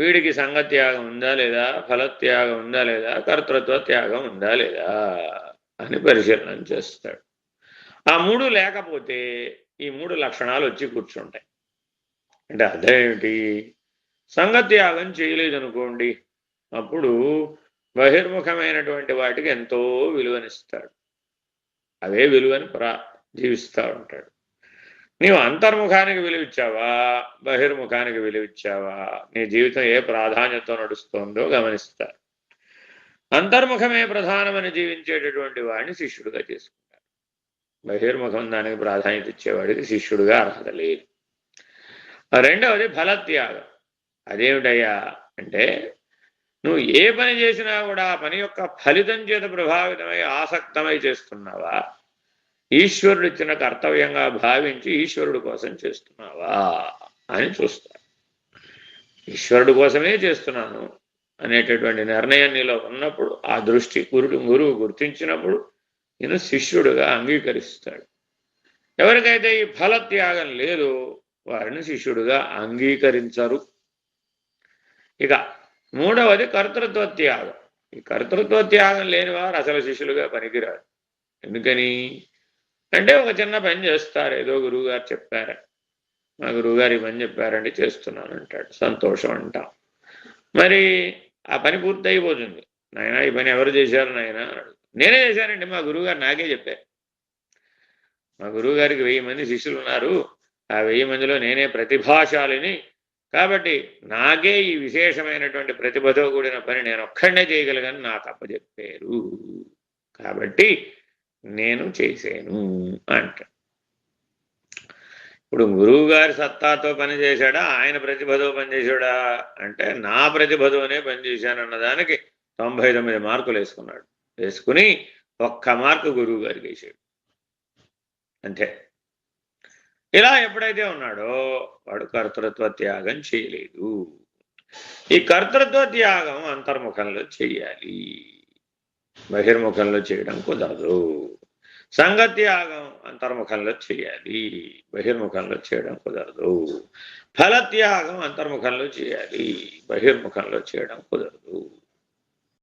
వీడికి సంగత్యాగం ఉందా లేదా? ఫలత్యాగం ఉందా లేదా? కర్తృత్వ త్యాగం ఉందా లేదా? అని పరిశీలన చేస్తాడు. ఆ మూడు లేకపోతే ఈ మూడు లక్షణాలు వచ్చి కూర్చుంటాయి. అంటే అర్థం ఏమిటి? సంగత్యాగం చేయలేదనుకోండి అప్పుడు బహిర్ముఖమైనటువంటి వాటికి ఎంతో విలువనిస్తాడు. అవే విలువని ప్రా జీవిస్తూ ఉంటాడు. నీవు అంతర్ముఖానికి విలువిచ్చావా? బహిర్ముఖానికి విలువిచ్చావా? నీ జీవితం ఏ ప్రాధాన్యతతో నడుస్తోందో గమనిస్తారు అంతర్ముఖమే ప్రధానమని జీవించేటటువంటి వాడిని శిష్యుడిగా చేసుకుంటారు బహిర్ముఖం దానికి ప్రాధాన్యత ఇచ్చేవాడికి శిష్యుడిగా అర్హత లేదు. రెండవది ఫలత్యాగం. అదేమిటయ్యా అంటే నువ్వు ఏ పని చేసినా కూడా ఆ పని యొక్క ఫలితం చేత ప్రభావితమై ఆసక్తమై చేస్తున్నావా? ఈశ్వరుడు ఇచ్చిన కర్తవ్యంగా భావించి ఈశ్వరుడు కోసం చేస్తున్నావా అని చూస్తారు ఈశ్వరుడు కోసమే చేస్తున్నాను అనేటటువంటి నిర్ణయం నీలో ఉన్నప్పుడు ఆ దృష్టి గురుడు గురువు గుర్తించినప్పుడు నేను శిష్యుడుగా అంగీకరిస్తాడు. ఎవరికైతే ఈ ఫలత్యాగం లేదు వారిని శిష్యుడుగా అంగీకరించరు. ఇక మూడవది కర్తృత్వ త్యాగం. ఈ కర్తృత్వ త్యాగం లేని వారు అసలు శిష్యులుగా పనికిరారు. ఎందుకని? అంటే ఒక చిన్న పని చేస్తారు. ఏదో గురువుగారు చెప్పారు. మా గురువుగారు ఈ పని చెప్పారండి చేస్తున్నాను అంటాడు. సంతోషం అంటాం. మరి ఆ పని పూర్తి అయిపోతుంది నాయన ఈ పని ఎవరు చేశారు నాయన నేనే చేశానండి. మా గురువుగారు నాకే చెప్పారు. మా గురువుగారికి వెయ్యి మంది శిష్యులు ఉన్నారు. ఆ వెయ్యి మందిలో నేనే ప్రతిభాశాలిని. కాబట్టి నాకే ఈ విశేషమైనటువంటి ప్రతిభతో కూడిన పని నేను ఒక్కడనే చేయగలిగాను నాకు అప్పచెప్పారు. కాబట్టి నేను చేశాను అంట. ఇప్పుడు గురువు గారి సత్తాతో పని చేశాడా? ఆయన ప్రతిభతో పనిచేశాడా అంటే నా ప్రతిభతోనే పనిచేశాను అన్నదానికి తొంభై తొమ్మిది మార్కులు వేసుకున్నాడు. వేసుకుని ఒక్క మార్కు గురువు గారికి వేసాడు. అంతే. ఇలా ఎప్పుడైతే ఉన్నాడో వాడు కర్తృత్వ త్యాగం చేయలేదు. ఈ కర్తృత్వ త్యాగం అంతర్ముఖంలో చెయ్యాలి. బహిర్ముఖంలో చేయడం కుదరదు. సంగత్యాగం అంతర్ముఖంలో చేయాలి. బహిర్ముఖంలో చేయడం కుదరదు. ఫలత్యాగం అంతర్ముఖంలో చేయాలి. బహిర్ముఖంలో చేయడం కుదరదు.